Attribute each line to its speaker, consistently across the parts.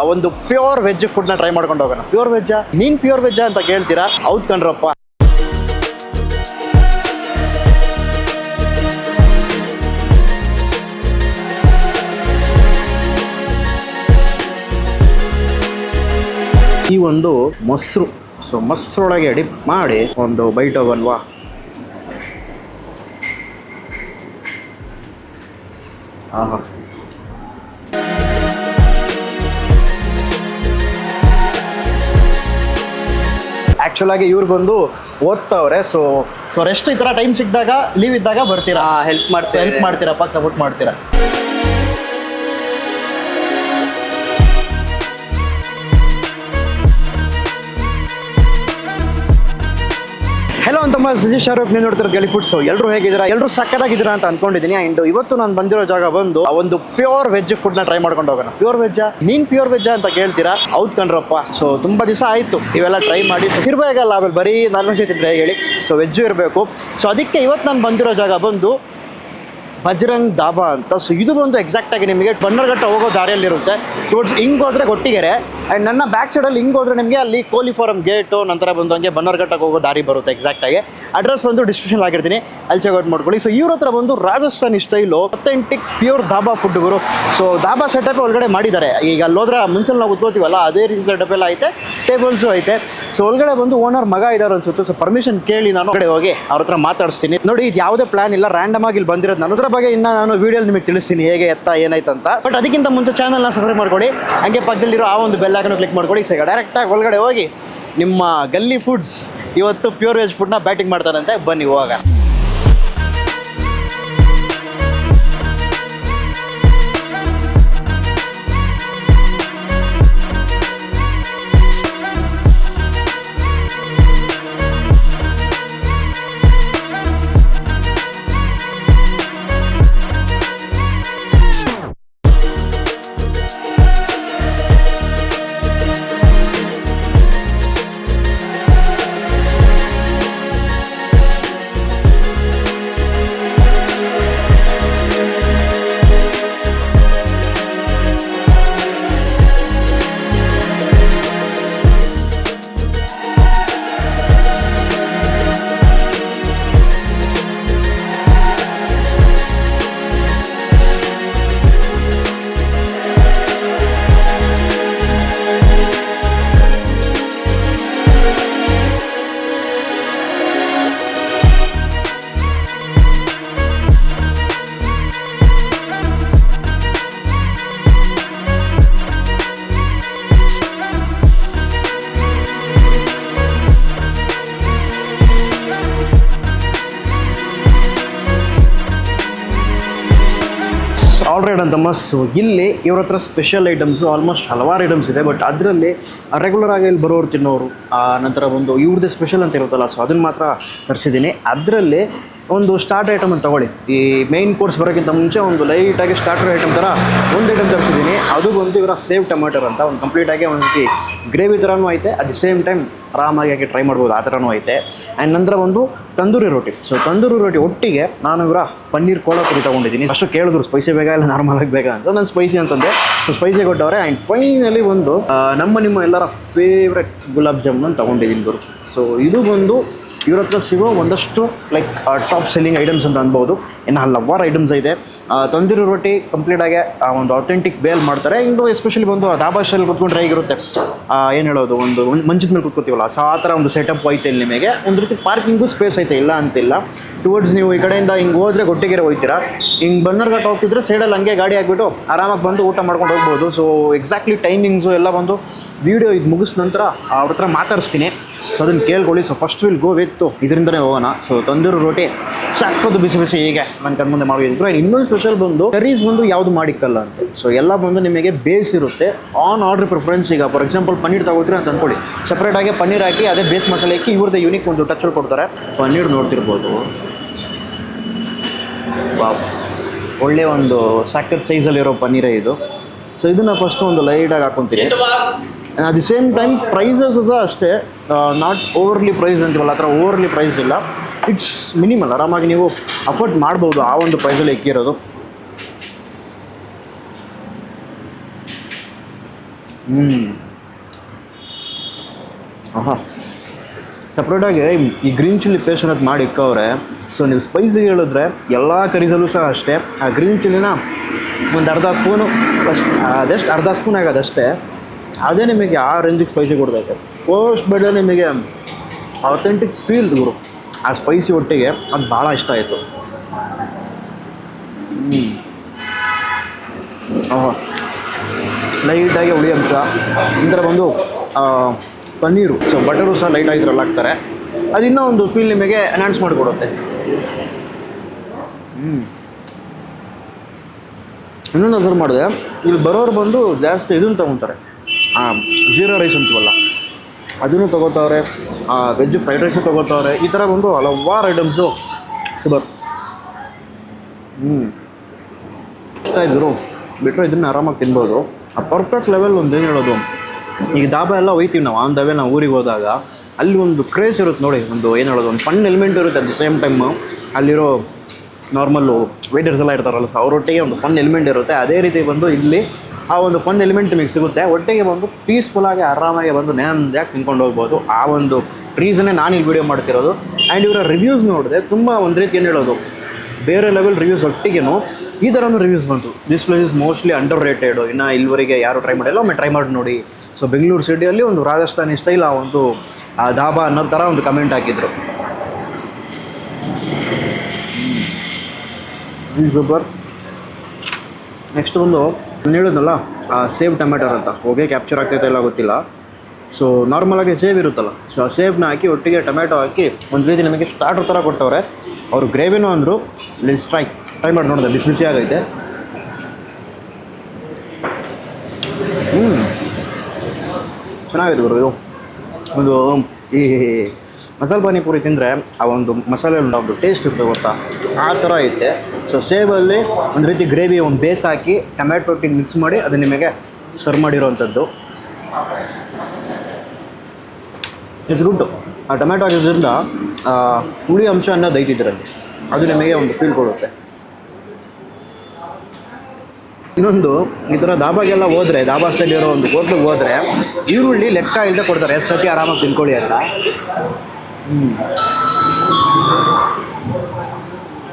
Speaker 1: ಆ ಒಂದು pure veg ಫುಡ್ನ ಟ್ರೈ ಮಾಡ್ಕೊಂಡು ಹೋಗೋಣ. ಪ್ಯೂರ್ ವೆಜ್ ನೀನ್ ಪ್ಯೂರ್ ವೆಜ್ ಅಂತ ಕೇಳ್ತೀರಾ? ಹೌದ್ ಕಣ್ರಪ್ಪ. ಈ ಒಂದು ಮೊಸರು. ಸೊ ಮೊಸರೊಳಗೆ ಅಡಿಪ್ ಮಾಡಿ ಒಂದು ಬೈಟ್ ಹೋಗಲ್ವಾ? ಆಹಾ. ಆಕ್ಚುಲ್ ಆಗಿ ಇವ್ರು ಬಂದು ಓದ್ತವ್ರೆ ಸೊ ಸೊ ರೆಸ್ಟ್ ಈ ಥರ ಟೈಮ್ ಸಿಕ್ಕಿದಾಗ ಲೀವ್ ಇದ್ದಾಗ ಬರ್ತೀರಾ?
Speaker 2: ಹೆಲ್ಪ್ ಮಾಡ್ತೀರಾ
Speaker 1: ಹೆಲ್ಪ್ ಮಾಡ್ತೀರಪ್ಪ ಸಪೋರ್ಟ್ ಮಾಡ್ತೀರಾ? ಹೆಲೋ ಅಂತಮ್ಮ ಸಜೀಶ್ ಶಾರೂಫ್ ನೀವು ನೋಡ್ತಾರೆ ಗಲಿ ಫುಡ್ಸ್ ಎಲ್ಲರೂ ಹೇಗಿದ್ದೀರಾ? ಎಲ್ಲರೂ ಸಕ್ಕದಾಗಿದ್ದೀರಾ ಅಂತ ಅನ್ಕೊಂಡಿದ್ದೀನಿ. ಅಂಡ್ ಇವತ್ತು ನಾನು ಬಂದಿರೋ ಜಾಗ ಬಂದು ಆ ಒಂದು ಪ್ಯೂರ್ ವೆಜ್ ಫುಡ್ನ ಟ್ರೈ ಮಾಡ್ಕೊಂಡು ಹೋಗೋಣ. ಪ್ಯೂರ್ ವೆಜ್ ನೀನ್ ಪ್ಯೂರ್ ವೆಜ್ ಅಂತ ಕೇಳ್ತೀರಾ? ಹೌದ್ ಕಣ್ರಪ್ಪ. ಸೊ ತುಂಬಾ ದಿವಸ ಆಯ್ತು. ಇವೆಲ್ಲ ಟ್ರೈ ಮಾಡಿ. ಇರ್ಬೇಕಲ್ಲ ಆಮೇಲೆ ಬರೀ ನಾನ್ ವೆಜ್ ಹೇಳಿ. ಸೊ ವೆಜ್ ಇರಬೇಕು. ಸೊ ಅದಕ್ಕೆ ಇವತ್ತು ನಾನು ಬಂದಿರೋ ಜಾಗ ಬಂದು ಬಜರಂಗ್ ದಾಬಾ ಅಂತ. ಸೊ ಇದು ಬಂದು ಎಕ್ಸಾಕ್ಟ್ ಆಗಿ ನಿಮಗೆ ಬನ್ನರ್ಘಟ್ಟ ಹೋಗೋ ದಾರಿಯಲ್ಲಿರುತ್ತೆ. ಟುವರ್ಡ್ಸ್ ಹಿಂಗೆ ಹೋದ್ರೆ ಗೊಟ್ಟಿಗೆರೆ ಆ್ಯಂಡ್ ನನ್ನ ಬ್ಯಾಕ್ ಸೈಡಲ್ಲಿ ಹಿಂಗೆ ಹೋದ್ರೆ ನಿಮಗೆ ಅಲ್ಲಿ ಕೋಲಿ ಫಾರಂ ಗೇಟು ನಂತರ ಬಂದು ಹಂಗೆ ಬನ್ನರ್ಘಟ್ಟಕ್ಕೆ ಹೋಗೋ ದಾರಿ ಬರುತ್ತೆ ಎಕ್ಸಾಕ್ಟ್ ಆಗಿ. ಅಡ್ರೆಸ್ ಬಂದು ಡಿಸ್ಕ್ರಿಪ್ಷನ್ ಆಗಿರ್ತೀನಿ ಅಲ್ಲಿ ಚೆಕ್ ಔಟ್ ಮಾಡ್ಕೊಳ್ಳಿ. ಸೊ ಇವ್ರ ಹತ್ರ ಬಂದು Rajasthani style authentic pure food ಗುರು. ಸೊ ಧಾಬಾ ಸೆಟಪ್ ಒಳಗಡೆ ಮಾಡಿದ್ದಾರೆ. ಈಗ ಅಲ್ಲಿ ಹೋದ್ರೆ ಮುಂಚೆ ನಾವು ಉತ್ಕೋತೀವಲ್ಲ, ಅದೇ ರೀತಿ ಸೆಟಪ್ ಎಲ್ಲ ಐತೆ ಟೇಬಲ್ಸು ಐತೆ. ಸೊ ಒಳಗಡೆ ಬಂದು ಓನರ್ ಮಗ ಇದ್ದಾರೆ ಅನ್ಸುತ್ತೆ. ಸೊ ಪರ್ಮಿಷನ್ ಕೇಳಿ ನಾನು ಕಡೆ ಹೋಗಿ ಅವ್ರ ಹತ್ರ ಮಾತಾಡಿಸ್ತೀನಿ. ನೋಡಿ, ಇದು ಯಾವುದೇ ಪ್ಲಾನ್ ಇಲ್ಲ. ರ್ಯಾಂಡಮ್ ಆಗಿ ಇಲ್ಲಿ ಬಂದಿರೋದು ನನ್ನ ಅದ್ರ ಬಗ್ಗೆ ಇನ್ನ ನಾನು ವಿಡಿಯೋ ನಿಮಗೆ ತಿಳಿಸ್ತೀನಿ ಹೇಗೆ ಎತ್ತ ಏನಾಯ್ತಂತ ಬಟ್ ಅದಕ್ಕಿಂತ ಮುಂಚೆ ಚಾನಲ್ನ ಸಬ್ಸ್ಕ್ರೈಬ್ ಮಾಡ್ಕೊಳ್ಳಿ ಹಂಗೆ ಪಕ್ಕದಲ್ಲಿರೋ ಆ ಒಂದು ಬೆಲ್ ಹಾಕನ್ನು ಕ್ಲಿಕ್ ಮಾಡ್ಕೊಳ್ಳಿ ಡೈರೆಕ್ಟ್ ಡೈರೆಕ್ಟಾಗಿ ಒಳಗಡೆ ಹೋಗಿ ನಿಮ್ಮ ಗಲ್ಲಿ ಫುಡ್ಸ್ ಇವತ್ತು ಪ್ಯೂರ್ ವೆಜ್ ಫುಡ್ನ ಬ್ಯಾಟಿಂಗ್ ಮಾಡ್ತಾರಂತೆ. ಬನ್ನಿ ಹೋಗ ಆಲ್ರೈಡ್ ಸೊ ಇಲ್ಲಿ ಇವ್ರ ಹತ್ರ ಸ್ಪೆಷಲ್ ಐಟಮ್ಸು ಆಲ್ಮೋಸ್ಟ್ ಹಲವಾರು ಐಟಮ್ಸ್ ಇದೆ ಬಟ್ ಅದರಲ್ಲಿ ರೆಗ್ಯುಲರ್ ಆಗಿ ಇಲ್ಲಿ ಬರೋರು ತಿನ್ನೋರು, ಆ ನಂತರ ಒಂದು ಇವ್ರದ್ದೇ ಸ್ಪೆಷಲ್ ಅಂತ ಇರುತ್ತಲ್ಲ ಸೊ ಅದನ್ನು ಮಾತ್ರ ತರಿಸಿದ್ದೀನಿ. ಅದರಲ್ಲಿ ಒಂದು ಸ್ಟಾರ್ಟ್ ಐಟಮ್ ಅಂತ ತಗೊಳ್ಳಿ. ಈ ಮೇಯ್ನ್ ಕೋರ್ಸ್ ಬರೋಕ್ಕಿಂತ ಮುಂಚೆ ಒಂದು ಲೈಟಾಗಿ ಸ್ಟಾರ್ಟರ್ ಐಟಮ್ ಥರ ಒಂದು ಐಟಮ್ ತರಿಸಿದ್ದೀನಿ. ಅದು ಬಂದು ಇವರ ಸೇವ್ ಟೊಮೆಟರ್ ಅಂತ, ಒಂದು ಕಂಪ್ಲೀಟಾಗಿ ಒಂದು ರೀತಿ ಗ್ರೇವಿ ಥರನೂ ಐತೆ. ಅಟ್ ದಿ ಸೇಮ್ ಟೈಮ್ ಆರಾಮಾಗಿ ಹಾಕಿ ಟ್ರೈ ಮಾಡ್ಬೋದು, ಆ ಥರನೂ ಐತೆ. ಆ್ಯಂಡ್ ನಂತರ ಒಂದು ತಂದೂರಿ ರೋಟಿ. ಸೊ ತಂದೂರಿ ರೋಟಿ ಒಟ್ಟಿಗೆ ನಾನು ಇವರ ಪನ್ನೀರ್ ಕೋಲಾಪುರಿ ತೊಗೊಂಡಿದ್ದೀನಿ. ಅಷ್ಟು ಕೇಳಿದ್ರು ಸ್ಪೈಸಿ ಬೇಕಾ ಇಲ್ಲ ನಾರ್ಮಲ್ ಆಗಿ ಬೇಕಾ ಅಂತ. ನಾನು ಸ್ಪೈಸಿ ಅಂತಂದೆ. ಸೊ ಸ್ಪೈಸಿ ಕೊಟ್ಟವ್ರೆ. ಆ್ಯಂಡ್ ಫೈನಲಿ ಒಂದು ನಮ್ಮ ನಿಮ್ಮ ಎಲ್ಲರ ಫೇವ್ರೆಟ್ ಗುಲಾಬ್ ಜಾಮೂನ್ ತೊಗೊಂಡಿದ್ದೀನಿ ಗುರು. ಸೊ ಇದು ಬಂದು ಇವ್ರ ಹತ್ರ ಸಿಗೋ ಒಂದಷ್ಟು ಲೈಕ್ ಟಾಪ್ ಸೆಲ್ಲಿಂಗ್ ಐಟಮ್ಸ್ ಅಂತ ಅನ್ಬೋದು. ಇನ್ನು ಹಲವಾರು ಐಟಮ್ಸ್ ಇದೆ. ತಂದಿರು ರೊಟ್ಟಿ ಕಂಪ್ಲೀಟಾಗಿ ಒಂದು ಅಥೆಂಟಿಕ್ ಬೇಲ್ ಮಾಡ್ತಾರೆ. ಇನ್ನು ಎಸ್ಪೆಷಲಿ ಬಂದು ಡಾಬಾ ಶೈಲಿ ಕುತ್ಕೊಂಡ್ರೆ ಹೇಗಿರುತ್ತೆ? ಏನು ಹೇಳೋದು? ಒಂದು ಮಂಚದ ಮೇಲೆ ಕುತ್ಕೋತೀವಲ್ಲ? ಸೊ ಆ ಥರ ಒಂದು ಸೆಟಪ್ ಐತೆ ಇಲ್ಲಿ ನಿಮಗೆ. ಒಂದು ರೀತಿ ಪಾರ್ಕಿಂಗು ಸ್ಪೇಸ್ ಐತೆ, ಇಲ್ಲ ಅಂತಿಲ್ಲ. ಟುವರ್ಡ್ಸ್ ನೀವು ಈ ಕಡೆಯಿಂದ ಹಿಂಗೆ ಹೋದ್ರೆ ಗೊಟ್ಟಿಗೆರೆ ಹೋಗ್ತೀರಾ ಹಿಂಗೆ ಬನ್ನರ್ಘಟ್ಟ ಹೋಗ್ತಿದ್ರೆ ಸೈಡಲ್ಲಿ ಹಂಗೆ ಗಾಡಿ ಹಾಕ್ಬಿಟ್ಟು ಆರಾಮಾಗಿ ಬಂದು ಊಟ ಮಾಡ್ಕೊಂಡು ಹೋಗ್ಬೋದು. ಸೊ ಎಕ್ಸಾಕ್ಟ್ಲಿ ಟೈಮಿಂಗ್ಸು ಎಲ್ಲ ಬಂದು ವಿಡಿಯೋ ಇದು ಮುಗಿಸ್ ನಂತರ ಅವ್ರ ಹತ್ರ ಮಾತಾಡಿಸ್ತೀನಿ. ಸೊ ಅದನ್ನು ಕೇಳ್ಕೊಳ್ಳಿ. So first will go with ಇದರಿಂದನೇ ಹೋಗೋಣ. ಸೊ ತಂದೂರು ರೋಟಿ ಸಾಕೋದು ಬಿಸಿ ಬಿಸಿ ಹೀಗೆ ನನ್ನ ಕಣ್ಮುಂದೆ ಮಾಡಿದ್ರು ಇನ್ನೊಂದು ಸ್ಪೆಷಲ್ ಬಂದು ಕರೀಸ್ ಬಂದು ಯಾವುದು ಮಾಡಿಕ್ಕಲ್ಲ ಅಂತ. ಸೊ ಎಲ್ಲ ಬಂದು ನಿಮಗೆ ಬೇಸ್ ಇರುತ್ತೆ. ಆನ್ ಆರ್ಡರ್ ಪ್ರಿಫರೆನ್ಸ್ ಈಗ ಫಾರ್ ಎಕ್ಸಾಂಪಲ್ ಪನ್ನೀರ್ ತಗೋತೀರಿ ಅಂತ ಅಂದ್ಕೊಳ್ಳಿ. ಸಪ್ರೇಟಾಗಿ ಪನ್ನೀರ್ ಹಾಕಿ, ಅದೇ ಬೇಸ್ ಮಸಾಲೆ ಹಾಕಿ ಇವ್ರದ್ದು ಯೂನಿಕ್ ಒಂದು ಟಚ್ ಕೊಡ್ತಾರೆ. ಪನ್ನೀರ್ ನೋಡ್ತಿರ್ಬೋದು. ವಾವ್ ಒಳ್ಳೆ ಒಂದು ಸಾಕತ್ ಸೈಜಲ್ಲಿರೋ ಪನ್ನೀರೇ ಇದು. ಸೊ ಇದನ್ನು ಫಸ್ಟ್ ಒಂದು ಲೈಟಾಗಿ ಹಾಕೊತೀನಿ at the same time prices ಸಹ ಅಷ್ಟೇ ನಾಟ್ ಓವರ್ಲಿ ಪ್ರೈಸ್ ಅಂತೀವಲ್ಲ ಆ ಥರ ಓವರ್ಲಿ ಪ್ರೈಸ್ ಇಲ್ಲ. ಇಟ್ಸ್ ಮಿನಿಮಲ್ ಆರಾಮಾಗಿ ನೀವು ಅಫೋರ್ಡ್ ಮಾಡ್ಬೋದು ಆ ಒಂದು ಪ್ರೈಸಲ್ಲಿ ಇಕ್ಕಿರೋದು. ಹ್ಞೂ ಆಹಾ. ಸಪ್ರೇಟಾಗಿ ಈ ಗ್ರೀನ್ ಚಿಲ್ಲಿ ಪೇಸ್ಟ್ ಅನ್ನೋದು ಮಾಡಿ ಇಕ್ಕವ್ರೆ ಸೊ ನೀವು ಸ್ಪೈಸಿ ಹೇಳಿದ್ರೆ ಎಲ್ಲ ಕರೀಸಲ್ಲೂ ಸಹ ಅಷ್ಟೇ. ಆ ಗ್ರೀನ್ ಚಿಲ್ಲಿನ ಒಂದು ಅರ್ಧ ಸ್ಪೂನು ಅಷ್ಟು ಅದೆಷ್ಟು, ಅರ್ಧ ಸ್ಪೂನ್ ಆಗೋದಷ್ಟೇ. ಅದೇ ನಿಮಗೆ ಆ ರೇಂಜಿಗೆ ಸ್ಪೈಸಿ ಕೊಡಬೇಕು. ಫಸ್ಟ್ ಬೆಡ್ ನಿಮಗೆ ಅಥೆಂಟಿಕ್ ಫೀಲ್ ಗುರು. ಆ ಸ್ಪೈಸಿ ಒಟ್ಟಿಗೆ ಅದು ಭಾಳ ಇಷ್ಟ ಆಯಿತು. ಲೈಟಾಗಿ ಹುಳಿ ಅಂಶ. ಇದರ ಬಂದು ಪನ್ನೀರು. ಸೊ ಬಟರು ಸಹ ಲೈಟಾಗಿ ಇದ್ರಲ್ಲಿ ಹಾಕ್ತಾರೆ. ಅದು ಇನ್ನೂ ಒಂದು ಫೀಲ್ ನಿಮಗೆ ಅನೌನ್ಸ್ ಮಾಡಿಕೊಡುತ್ತೆ. ಹ್ಞೂ ಇನ್ನೊಂದು ಅಸರು ಮಾಡಿದೆ. ಇಲ್ಲಿ ಬರೋರು ಬಂದು ಜಾಸ್ತಿ ಇದನ್ನು ತೊಗೊತಾರೆ. ಜೀರಾ ರೈಸ್ ಅಂತೀವಲ್ಲ, ಅದನ್ನು ತೊಗೋತಾವ್ರೆ ವೆಜ್ ಫ್ರೈಡ್ ರೈಸು ತೊಗೋತಾವ್ರೆ, ಈ ಥರ ಒಂದು ಹಲವಾರು ಐಟಮ್ಸು ಸುಬರ್ ಹ್ಞೂ ಇದ್ರು ಬಿಟ್ಟರೆ ಇದನ್ನು ಆರಾಮಾಗಿ ತಿನ್ಬೋದು. ಆ ಪರ್ಫೆಕ್ಟ್ ಲೆವೆಲ್ ಒಂದು ಏನು ಹೇಳೋದು, ಈಗ ದಾಬಾ ಎಲ್ಲ ಹೋಯ್ತೀವಿ ನಾವು, ಆನ್ ದಾಬೆ ನಾವು ಊರಿಗೆ ಹೋದಾಗ, ಅಲ್ಲಿ ಒಂದು ಕ್ರೇಸ್ ಇರುತ್ತೆ ನೋಡಿ, ಒಂದು ಏನು ಹೇಳೋದು, ಒಂದು ಫನ್ ಎಲಿಮೆಂಟ್ ಇರುತ್ತೆ ಅಟ್ ದ ಸೇಮ್ ಟೈಮು ಅಲ್ಲಿರೋ ನಾರ್ಮಲ್ಲು ವೇಟರ್ಸ್ ಎಲ್ಲ ಇರ್ತಾರಲ್ಲ ಸೊ ಅವರೊಟ್ಟಿಗೆ ಒಂದು ಫನ್ ಎಲಿಮೆಂಟ್ ಇರುತ್ತೆ. ಅದೇ ರೀತಿ ಬಂದು ಇಲ್ಲಿ ಆ ಒಂದು ಫನ್ ಎಲಿಮೆಂಟ್ ನಿಮಗೆ ಸಿಗುತ್ತೆ. ಒಟ್ಟಿಗೆ ಬಂದು ಪೀಸ್ಫುಲ್ಲಾಗಿ ಆರಾಮಾಗಿ ಬಂದು ನೆಮ್ಮದಿಯಾಗಿ ತಿನ್ಕೊಂಡು ಹೋಗ್ಬೋದು. ಆ ಒಂದು ರೀಸನ್ನೇ ನಾನು ಇಲ್ಲಿ ವಿಡಿಯೋ ಮಾಡ್ತಿರೋದು. ಆ್ಯಂಡ್ ಇವರ ರಿವ್ಯೂಸ್ ನೋಡಿದೆ ತುಂಬ ಒಂದು ರೀತಿ ಏನು ಹೇಳೋದು. ಬೇರೆ ಲೆವೆಲ್ ರಿವ್ಯೂಸ್ ಒಟ್ಟಿಗೇನು ಈ ಥರನೂ ರಿವ್ಯೂಸ್ ಬಂತು. This place is mostly underrated ಇನ್ನು ಇಲ್ಲಿವರೆಗೆ ಯಾರು ಟ್ರೈ ಮಾಡಿಲ್ಲ, ಒಮ್ಮೆ ಟ್ರೈ ಮಾಡಿ ನೋಡಿ. ಸೊ ಬೆಂಗಳೂರು ಸಿಟಿಯಲ್ಲಿ ಒಂದು ರಾಜಸ್ಥಾನಿ ಸ್ಟೈಲ್ ಆ ಒಂದು, ಆ ಧಾಬಾ ಅನ್ನೋ ಥರ ಒಂದು ಕಮೆಂಟ್ ಹಾಕಿದ್ರು. ಸೂಪರ್ ನೆಕ್ಸ್ಟ್ ಬಂದು ನಾನು ಹೇಳಿದ್ನಲ್ಲ ಆ ಸೇವ್ ಟೊಮೆಟೊ ಅಂತ ಹೋಗಿ ಕ್ಯಾಪ್ಚರ್ ಆಗ್ತೈತೆ ಇಲ್ಲ ಗೊತ್ತಿಲ್ಲ. ಸೊ ನಾರ್ಮಲಾಗಿ ಸೇವ್ ಇರುತ್ತಲ್ಲ. ಸೊ ಆ ಸೇವ್ನ ಹಾಕಿ ಒಟ್ಟಿಗೆ ಟೊಮೆಟೊ ಹಾಕಿ ಒಂದು ರೀತಿ ನಮಗೆ ಸ್ಟಾರ್ಟರ್ ಥರ ಕೊಟ್ಟವ್ರೆ ಅವರು ಗ್ರೇವಿನೂ ಅಂದರು ಲಿಸ್ ಟ್ರೈ ಟ್ರೈ ಮಾಡಿ ನೋಡಿದೆ ಬಿಸಿ ಬಿಸಿ ಆಗೈತೆ. ಹ್ಞೂ ಚೆನ್ನಾಗಿದೆ ಬರೋದು ಒಂದು ಈ ಮಸಾಲೆ ಪಾನಿಪುರಿ ತಿಂದರೆ ಆ ಒಂದು ಮಸಾಲೆ ಒಂದು ಟೇಸ್ಟ್ ಇರ್ತದೆ ಗೊತ್ತಾ? ಆ ಥರ ಐತೆ. ಸೊ ಸೇಬಲ್ಲಿ ಒಂದು ರೀತಿ ಗ್ರೇವಿ ಒಂದು ಬೇಸ್ ಹಾಕಿ ಟೊಮ್ಯಾಟೊ ಒಟ್ಟಿಗೆ ಮಿಕ್ಸ್ ಮಾಡಿ ಅದು ನಿಮಗೆ ಸರ್ವ್ ಮಾಡಿರೋವಂಥದ್ದು. ಇಟ್ಸ್ ಗುಡ್ ಆ ಟೊಮ್ಯಾಟೊ ಹಾಕಿದ್ರಿಂದ ಹುಳಿ ಅಂಶ ಅನ್ನೋದು ಐತಿದ್ರಲ್ಲಿ ಅದು ನಿಮಗೆ ಒಂದು ಫೀಲ್ ಕೊಡುತ್ತೆ. ಇನ್ನೊಂದು, ಈ ಥರ ದಾಬಾಗೆಲ್ಲ ಹೋದ್ರೆ ದಾಬಾ ಸ್ಟೈಲ್ ಇರೋ ಒಂದು ಹೋಟ್ಲಿಗೆ ಹೋದ್ರೆ, ಈರುಳ್ಳಿ ಲೆಕ್ಕ ಇಲ್ಲದೆ ಕೊಡ್ತಾರೆ. ಎಷ್ಟು ಸತಿ ಆರಾಮಾಗಿ ತಿನ್ಕೊಳ್ಳಿ ಅಂತ. ಹ್ಞೂ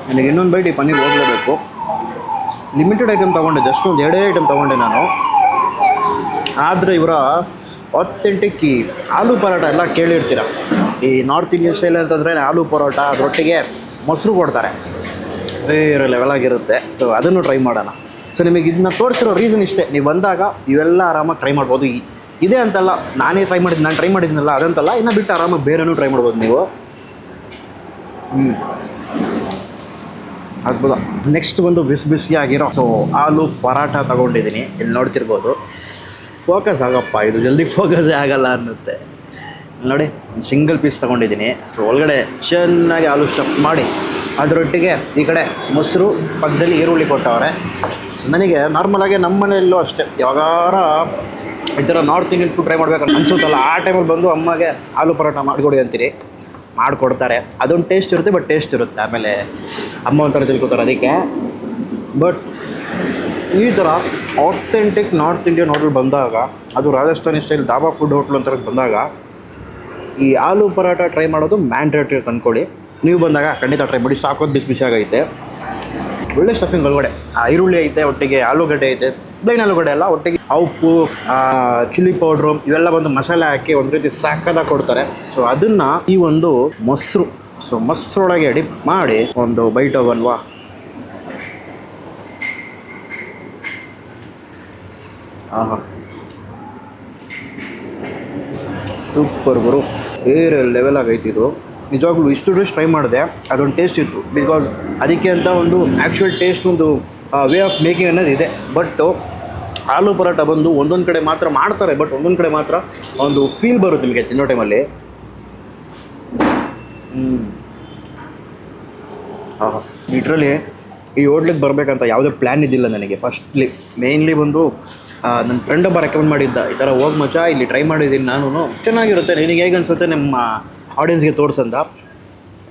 Speaker 1: ನನಗೆ ಇನ್ನೊಂದು ಬೈಟ್ ಈ ಪನ್ನೀರ್ ಹೋಗಲೇಬೇಕು ಲಿಮಿಟೆಡ್ ಐಟಮ್ ತೊಗೊಂಡೆ ಜಸ್ಟ್ ಒಂದು ಎರಡೇ ಐಟಮ್ ತೊಗೊಂಡೆ ನಾನು. ಆದರೆ ಇವರ ಅಥೆಂಟಿಕ್ ಈ ಆಲೂ ಪರೋಟ ಎಲ್ಲ ಕೇಳಿರ್ತೀರ? ಈ ನಾರ್ತ್ ಇಂಡಿಯನ್ ಸ್ಟೈಲ್ ಅಂತಂದರೆ ಆಲೂ ಪರೋಟ, ಅದರೊಟ್ಟಿಗೆ ಮೊಸರು ಕೊಡ್ತಾರೆ. ಬೇರೆ ಲೆವೆಲಾಗಿರುತ್ತೆ ಸೊ ಅದನ್ನು ಟ್ರೈ ಮಾಡೋಣ. ಸೊ ನಿಮಗೆ ಇದನ್ನ ತೋರಿಸಿರೋ ರೀಸನ್ ಇಷ್ಟೇ. ನೀವು ಬಂದಾಗ ಇವೆಲ್ಲ ಆರಾಮಾಗಿ ಟ್ರೈ ಮಾಡ್ಬೋದು. ಇದೇ ಅಂತಲ್ಲ, ನಾನೇ ಟ್ರೈ ಮಾಡಿದ್ದು ನಾನು ಟ್ರೈ ಮಾಡಿದ್ನಲ್ಲ, ಅದಂತಲ್ಲ, ಇನ್ನು ಬಿಟ್ಟು ಆರಾಮಾಗಿ ಬೇರೆನೂ ಟ್ರೈ ಮಾಡ್ಬೋದು ನೀವು. ಹ್ಞೂ ಅದ್ಭುತ. ನೆಕ್ಸ್ಟ್ ಬಂದು ಬಿಸಿ ಬಿಸಿಯಾಗಿರೋ ಸೊ ಆಲೂ ಪರಾಟ ತಗೊಂಡಿದ್ದೀನಿ. ಇಲ್ಲಿ ನೋಡ್ತಿರ್ಬೋದು. ಫೋಕಸ್ ಆಗಪ್ಪ, ಇದು ಜಲ್ದಿ ಫೋಕಸ್ ಆಗಲ್ಲ ಅನ್ನುತ್ತೆ. ನೋಡಿ ಸಿಂಗಲ್ ಪೀಸ್ ತೊಗೊಂಡಿದ್ದೀನಿ. ಸೊ ಒಳಗಡೆ ಚೆನ್ನಾಗಿ ಆಲೂ ಸ್ಟಫ್ ಮಾಡಿ. ಅದರೊಟ್ಟಿಗೆ ಈ ಕಡೆ ಮೊಸರು ಪಕ್ಕದಲ್ಲಿ ಈರುಳ್ಳಿ ಕೊಟ್ಟವ್ರೆ. ನನಗೆ ನಾರ್ಮಲಾಗಿ ನಮ್ಮ ಮನೆಯಲ್ಲೂ ಅಷ್ಟೇ. ಯಾವಾಗಾರ ಈ ಥರ ನಾರ್ತ್ ಇಂಡಿಯನ್ ಫುಡ್ ಟ್ರೈ ಮಾಡ್ಬೇಕಂತ ಅನ್ಸುತ್ತಲ್ಲ, ಆ ಟೈಮಲ್ಲಿ ಬಂದು ಅಮ್ಮಗೆ ಆಲೂ ಪರೋಟ ಮಾಡಿಕೊಡಿ ಅಂತೀರಿ. ಮಾಡಿಕೊಡ್ತಾರೆ. ಅದೊಂದು ಟೇಸ್ಟ್ ಇರುತ್ತೆ ಬಟ್ ಟೇಸ್ಟ್ ಇರುತ್ತೆ. ಆಮೇಲೆ ಅಮ್ಮ ಒಂಥರ ತಿಳ್ಕೊತಾರೆ ಅದಕ್ಕೆ. ಬಟ್ ಈ ಥರ ಆಥೆಂಟಿಕ್ ನಾರ್ತ್ ಇಂಡಿಯನ್ ಹೋಟೆಲ್ ಬಂದಾಗ, ಅದು Rajasthani style dhaba food hotel ಅಂತ ಬಂದಾಗ, ಈ ಆಲೂ ಪರೋಟ ಟ್ರೈ ಮಾಡೋದು ಮ್ಯಾಂಡ್ರೇಟ್ರಿ ಅಂದ್ಕೊಳ್ಳಿ ನೀವು ಬಂದಾಗ ಖಂಡಿತ ಟ್ರೈ ಮಾಡಿ ಸಾಕೋದು ಬಿಸಿ ಬಿಸಿ ಆಗೈತೆ. ಒಳ್ಳೆ ಸ್ಟಫಿಂಗ್ ಒಳಗಡೆ. ಈರುಳ್ಳಿ ಐತೆ, ಒಟ್ಟಿಗೆ ಆಲೂಗಡ್ಡೆ ಐತೆ ಪ್ಲೈನ್ ಆಲೂಗಡ್ಡೆ ಎಲ್ಲ ಒಟ್ಟಿಗೆ ಉಪ್ಪು ಚಿಲ್ಲಿ ಪೌಡ್ರು ಇವೆಲ್ಲ ಬಂದು ಮಸಾಲೆ ಹಾಕಿ ಒಂದು ರೀತಿ ಸಾಕದಾಗ ಕೊಡ್ತಾರೆ. ಸೊ ಅದನ್ನು ಈ ಒಂದು ಮೊಸರು ಸೊ ಮೊಸರೊಳಗೆ ಡಿಪ್ ಮಾಡಿ ಒಂದು ಬೈಟ್ ಹೋಗಲ್ವಾ ಆಹಾ. ಸೂಪರ್ ಗುರು. ಬೇರೆ ಲೆವೆಲ್ ಆಗೈತಿದು ನಿಜವಾಗ್ಲೂ ಇಷ್ಟು ಡಿಶ್ ಟ್ರೈ ಮಾಡಿದೆ, ಅದೊಂದು ಟೇಸ್ಟ್ ಇತ್ತು. ಬಿಕಾಸ್ ಅದಕ್ಕೆ ಅಂತ ಒಂದು ಆ್ಯಕ್ಚುಯಲ್ ಟೇಸ್ಟ್ ಒಂದು ವೇ ಆಫ್ ಮೇಕಿಂಗ್ ಅನ್ನೋದು ಇದೆ. ಬಟ್ ಆಲೂ ಪರೋಟ ಬಂದು ಒಂದೊಂದು ಕಡೆ ಮಾತ್ರ ಮಾಡ್ತಾರೆ ಬಟ್ ಒಂದೊಂದು ಕಡೆ ಮಾತ್ರ ಒಂದು ಫೀಲ್ ಬರುತ್ತೆ ನಿಮಗೆ ತಿನ್ನೋ ಟೈಮಲ್ಲಿ ಹ್ಞೂ ಲಿಟ್ರಲಿ ಈ ಓಡ್ಲಿಕ್ಕೆ ಬರಬೇಕಂತ ಯಾವುದೇ ಪ್ಲ್ಯಾನ್ ಇದ್ದಿಲ್ಲ ನನಗೆ. ಫಸ್ಟ್ಲಿ ಮೇಯ್ನ್ಲಿ ಬಂದು ನನ್ನ ಫ್ರೆಂಡ್ ಒಬ್ಬ ರೆಕಮೆಂಡ್ ಮಾಡಿದ್ದ, ಈ ಥರ ಹೋಗಿ ಮಚ್ಚ ಇಲ್ಲಿ ಟ್ರೈ ಮಾಡಿದ್ದೀನಿ ನಾನು ಚೆನ್ನಾಗಿರುತ್ತೆ. ನಿನಗೆ ಹೇಗೆ ಅನಿಸುತ್ತೆ ನಿಮ್ಮ ಆಡಿಯನ್ಸ್ಗೆ ತೋರಿಸಂದ,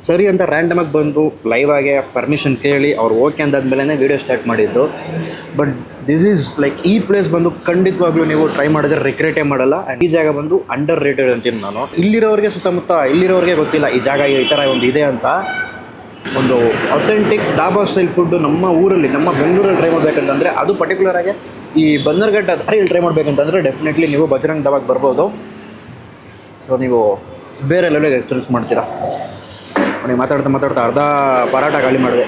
Speaker 1: ಸರಿ ಅಂತ ರ್ಯಾಂಡಮಾಗಿ ಬಂದು ಲೈವ್ ಆಗಿ ಪರ್ಮಿಷನ್ ಕೇಳಿ ಅವ್ರು ಓಕೆ ಅಂದಾದ್ಮೇಲೆ ವೀಡಿಯೋ ಸ್ಟಾರ್ಟ್ ಮಾಡಿದ್ದು. ಬಟ್ ದಿಸ್ ಈಸ್ ಲೈಕ್ ಈ ಪ್ಲೇಸ್ ಬಂದು ಖಂಡಿತವಾಗ್ಲೂ ನೀವು ಟ್ರೈ ಮಾಡಿದ್ರೆ ರಿಕ್ರೇಟೇ ಮಾಡಲ್ಲ. ಈ ಜಾಗ ಬಂದು ಅಂಡರ್ ರೇಟೆಡ್ ಅಂತೀನಿ ನಾನು. ಇಲ್ಲಿರೋರಿಗೆ ಸುತ್ತಮುತ್ತ, ಇಲ್ಲಿರೋರಿಗೆ ಗೊತ್ತಿಲ್ಲ, ಈ ಜಾಗ ಈ ಥರ ಒಂದು ಇದೆ ಅಂತ. ಒಂದು ಅಥೆಂಟಿಕ್ ಡಾಬಾ ಸ್ಟೈಲ್ ಫುಡ್ ನಮ್ಮ ಊರಲ್ಲಿ, ನಮ್ಮ ಬೆಂಗಳೂರಲ್ಲಿ ಟ್ರೈ ಮಾಡ್ಬೇಕಂತಂದರೆ ಅದು ಪರ್ಟಿಕ್ಯುಲರ್ ಆಗಿ ಈ ಬನ್ನರ್ಘಟ್ಟ ದಾರಿಯಲ್ಲಿ ಟ್ರೈ ಮಾಡ್ಬೇಕಂತಂದರೆ ಡೆಫಿನೆಟ್ಲಿ ನೀವು ಬಜರಂಗ್ ದಾಬಾಗೆ ಬರ್ಬೋದು. ಸೊ ನೀವು ಬೇರೆ ಲೆವೆಲ್ಗೆ ಎಕ್ಸ್ಪೀರಿಯನ್ಸ್ ಮಾಡ್ತೀರಾ? ಅವನಿಗೆ ಮಾತಾಡ್ತಾ ಮಾತಾಡ್ತಾ ಅರ್ಧ ಪರಾಟ ಖಾಲಿ ಮಾಡಿದೆ.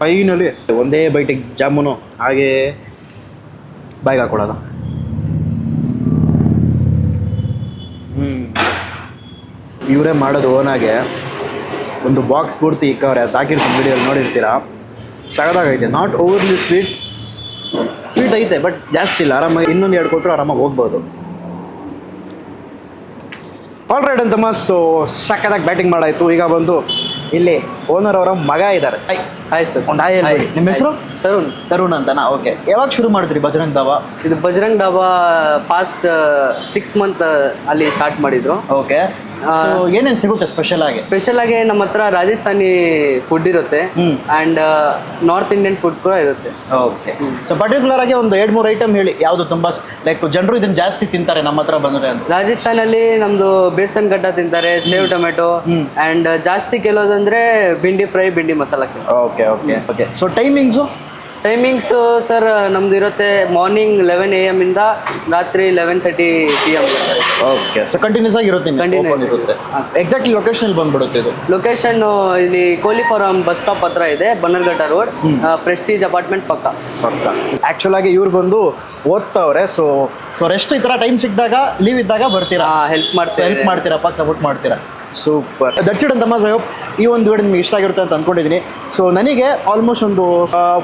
Speaker 1: ಫೈನಲಿ ಒಂದೇ ಬೈಟಿಗೆ ಜಾಮೂನು, ಹಾಗೆ ಬಾಯಿಗೆ ಹಾಕೊಳ್ಳೋದು. ಹ್ಞೂ ಇವರೇ ಮಾಡೋದು ಓನಾಗೆ ಒಂದು ಬಾಕ್ಸ್ ಪೂರ್ತಿ ಇಕ್ಕವ್ರೆ, ಅದು ಹಾಕಿರ್ತೀನಿ ವೀಡಿಯೋಲ್ಲಿ ನೋಡಿರ್ತೀರಾ? ಸಗದಾಗೈತೆ ನಾಟ್ ಓವರ್ಲಿ ಸ್ವೀಟ್ ಸ್ವೀಟ್ ಐತೆ ಬಟ್ ಜಾಸ್ತಿ ಇಲ್ಲ. ಆರಾಮಾಗಿ ಇನ್ನೊಂದು ಎರಡು ಕೊಟ್ಟರು ಆರಾಮಾಗಿ ಹೋಗ್ಬೋದು. ಆಲ್ ರೈಟ್ ಅಂತಮ್ಮ ಸೊ ಸಕ್ಕದಾಗಿ ಬ್ಯಾಟಿಂಗ್ ಮಾಡಾಯಿತು. ಈಗ ಬಂದು ಇಲ್ಲಿ ಓನರ್ ಅವರ ಮಗ ಇದ್ದಾರೆ.
Speaker 2: ಹಾಯ್ ಸರ್
Speaker 1: ಒಂದು ಹಾಯ್ ಹಾಯ್ ನಿಮ್ಮ ಹೆಸರು?
Speaker 2: ತರುಣ್.
Speaker 1: ತರುಣ್ ಅಂತನಾ? ಓಕೆ ಯಾವಾಗ ಶುರು ಮಾಡಿದ್ರಿ ಬಜರಂಗ್ ದಾಬಾ?
Speaker 2: ಇದು Bajrang dhaba past six month ಅಲ್ಲಿ ಸ್ಟಾರ್ಟ್ ಮಾಡಿದ್ರು.
Speaker 1: ಓಕೆ ಏನೇನು ಸಿಗುತ್ತೆ ಸ್ಪೆಷಲ್ ಆಗಿ?
Speaker 2: ಸ್ಪೆಷಲ್ ಆಗಿ ನಮ್ಮ ಹತ್ರ ರಾಜಸ್ಥಾನಿ ಫುಡ್ ಇರುತ್ತೆ. ಅಂಡ್ ನಾರ್ತ್ ಇಂಡಿಯನ್ ಫುಡ್ ಕೂಡ ಇರುತ್ತೆ.
Speaker 1: ಓಕೆ ಸೊ ಪರ್ಟಿಕ್ಯುಲರ್ ಆಗಿ ಒಂದು ಎರಡು ಮೂರು ಐಟಮ್ ಹೇಳಿ. ಯಾವುದು ತುಂಬಾ ಲೈಕ್ ಜನರು ಇದನ್ನ ಜಾಸ್ತಿ ತಿಂತಾರೆ ನಮ್ಮ ಹತ್ರ ಬಂದ್ರೆ ಅಂತ.
Speaker 2: ರಾಜಸ್ಥಾನಲ್ಲಿ ನಮ್ದು ಬೇಸನ್ ಗಡ್ಡ ತಿಂತಾರೆ ಸೇವ್ ಟೊಮೆಟೊ. ಅಂಡ್ ಜಾಸ್ತಿ ಕೆಲೋದಂದ್ರೆ bhindi fry bhindi masala
Speaker 1: okay okay okay so timings
Speaker 2: timings sir ನಮ್ದು ಇರುತ್ತೆ ಮಾರ್ನಿಂಗ್ ಲೆವೆನ್ ಎ ಎಂ ಇಂದ ರಾತ್ರಿ eleven thirty P M.
Speaker 1: Okay so continuous ಆಗಿ ಇರುತ್ತೆ ನಿಮ್ಗೆ
Speaker 2: Continuous.
Speaker 1: Open ಇರುತ್ತೆ. ಎಕ್ಸಾಕ್ಟ್ಲಿ ಲೊಕೇಶನ್ ಬಂದ್ಬಿಡುತ್ತೆ ಇದು?
Speaker 2: ಲೊಕೇಶನ್ ಇಲ್ಲಿ ಕೋಲಿಫಾರಂ ಬಸ್ ಸ್ಟಾಪ್ ಹತ್ರ ಇದೆ ಬನ್ನರ್ಘಟ್ಟ ರೋಡ್ ಪ್ರೆಸ್ಟೀಜ್ ಅಪಾರ್ಟ್ಮೆಂಟ್ ಪಕ್ಕ.
Speaker 1: ಪಕ್ಕ. ಆ್ಯಕ್ಚುಲ್ ಆಗಿ ಇವ್ರು ಬಂದು ಓದ್ತವ್ರೆ ಸೊ ಸೊ ರೆಸ್ಟ್ ಈ ಥರ ಟೈಮ್ ಸಿಕ್ಕಿದಾಗ ಲೀವ್ ಇದ್ದಾಗ ಬರ್ತೀರಾ?
Speaker 2: ಹೆಲ್ಪ್ ಮಾಡ್ತೀರಾ
Speaker 1: ಹೆಲ್ಪ್ ಮಾಡ್ತೀರಪ್ಪ ಸಪೋರ್ಟ್ ಮಾಡ್ತೀರಾ? ಸೂಪರ್ ದಟ್ಸ್ ಇಟ್ ಅಂತ ಹೋಪ್ ಈ ಒಂದು ವಿಡಿಯೋ ನಿಮ್ಗೆ ಇಷ್ಟ ಆಗಿರುತ್ತೆ ಅಂತ ಅಂದ್ಕೊಂಡಿದ್ದೀನಿ ಸೊ ನನಗೆ ಆಲ್ಮೋಸ್ಟ್ ಒಂದು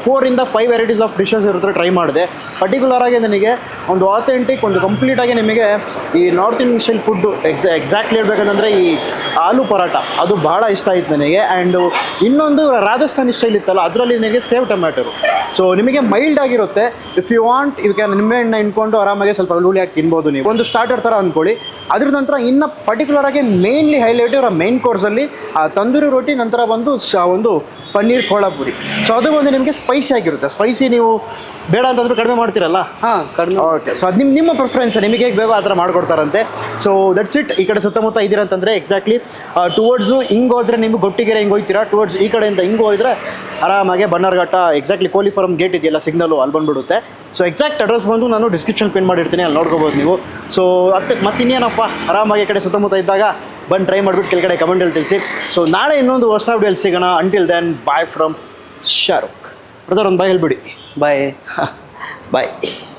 Speaker 1: ಫೋರಿಂದ ಫೈವ್ ವೆರೈಟೀಸ್ ಆಫ್ ಡಿಶಸ್ ಇರುತ್ತೆ ಟ್ರೈ ಮಾಡಿದೆ. ಪರ್ಟಿಕ್ಯುಲರ್ ಆಗಿ ನನಗೆ ಒಂದು ಆಥೆಂಟಿಕ್ ಒಂದು ಕಂಪ್ಲೀಟ್ ಆಗಿ ನಿಮಗೆ ಈ ನಾರ್ತ್ ಇಂಡಿಯನ್ ಸ್ಟೈಲ್ ಫುಡ್ಡು ಎಕ್ಸಾ ಎಕ್ಸಾಕ್ಟ್ಲಿ ಹೇಳ್ಬೇಕಂದ್ರೆ ಈ ಆಲೂ ಪರಾಟ ಅದು ಬಹಳ ಇಷ್ಟ ಆಯಿತು ನನಗೆ. ಆ್ಯಂಡ್ ಇನ್ನೊಂದು ರಾಜಸ್ಥಾನಿ ಸ್ಟೈಲ್ ಇತ್ತಲ್ಲ, ಅದರಲ್ಲಿ ನನಗೆ ಸೇವ್ ಟೊಮ್ಯಾಟೊ ಸೊ ನಿಮಗೆ ಮೈಲ್ಡ್ ಆಗಿರುತ್ತೆ. If you want you can ನಿಂಬೆಹಣ್ಣು ಇಟ್ಕೊಂಡು ಆರಾಮಾಗಿ ಸ್ವಲ್ಪ ಲೂಳಿ ಹಾಕಿ ತಿನ್ಬೋದು ನೀವು. ಒಂದು ಸ್ಟಾರ್ಟರ್ ಥರ ಅಂದ್ಕೊಳ್ಳಿ ಅದ್ರ ನಂತರ ಇನ್ನು ಪರ್ಟಿಕ್ಯುಲರ್ ಆಗಿ ಮೇನ್ಲಿ ಹೈಲೈಟ್ ಇವರ ಮೇನ್ ಕೋರ್ಸಲ್ಲಿ ಆ ತಂದೂರಿ ರೊಟ್ಟಿ ನಂತರ ಬಂದು ಒಂದು ಪನ್ನೀರ್ ಕೋಳಾಪುರಿ ಸೊ ಅದು ಒಂದು ನಿಮಗೆ ಸ್ಪೈಸಿ ಆಗಿರುತ್ತೆ. ಸ್ಪೈಸಿ ನೀವು ಬೇಡ ಅಂತಂದ್ರೆ ಕಡಿಮೆ ಮಾಡ್ತೀರಲ್ಲ?
Speaker 2: ಹಾಂ ಕಡಿಮೆ.
Speaker 1: ಓಕೆ ಸೊ ಅದು ನಿಮ್ಮ ನಿಮ್ಮ ಪ್ರಿಫರೆನ್ಸ್ ನಿಮಗೆ ಹೇಗೆ ಬೇಕೋ ಆ ಥರ ಮಾಡಿಕೊಡ್ತಾರಂತೆ. ಸೊ ದಟ್ಸ್ ಇಟ್ ಈ ಕಡೆ ಸುತ್ತಮುತ್ತ ಇದ್ದೀರಾ ಅಂತಂದರೆ ಎಕ್ಸಾಕ್ಟ್ಲಿ ಟುವರ್ಡ್ಸು ಹಿಂಗೆ ಹೋದ್ರೆ ನಿಮ್ಗೆ ಗೊಟ್ಟಿಗೆರೆ ಹಿಂಗೆ ಹೋಗ್ತೀರಾ ಟುವರ್ಡ್ಸ್ ಈ ಕಡೆಯಿಂದ ಹಿಂಗೆ ಆರಾಮಾಗೆ ಆರಾಮಾಗಿ ಬನ್ನರ್ಘಟ್ಟ ಎಕ್ಸಾಕ್ಟ್ಲಿ ಕೋಲಿಫಾರಂ ಗೇಟ್ ಇದೆಯಲ್ಲ ಸಿಗ್ನಲು ಅಲ್ಲಿ ಬಂದುಬಿಡುತ್ತೆ. ಸೊ ಎಕ್ಸಾಕ್ಟ್ ಅಡ್ರೆಸ್ ಬಂದು ನಾನು ಡಿಸ್ಕ್ರಿಪ್ಷನ್ ಪಿನ್ ಮಾಡಿರ್ತೀನಿ ಅಲ್ಲಿ ನೋಡ್ಕೋಬೋದು ನೀವು. ಸೊ ಮತ್ತೆ ಮತ್ತಿನ್ನೇನಪ್ಪ? ಆರಾಮಾಗಿ ಈ ಕಡೆ ಸುತ್ತಮುತ್ತ ಇದ್ದಾಗ ಬಂದು ಟ್ರೈ ಮಾಡಿಬಿಟ್ಟು ಕೆಳಗಡೆ ಕಮೆಂಟಲ್ಲಿ ತಿಳಿಸಿ. ಸೊ ನಾಳೆ ಇನ್ನೊಂದು ಹೊಸ ವಿಡಿಯೋಲ್ಲಿ ಸಿಗೋಣ. Until then bye from Shahrukh brother ಒಂದು ಬಾಯ್ ಹೇಳ್ಬಿಡಿ.
Speaker 2: ಬಾಯ್
Speaker 1: ಬಾಯ್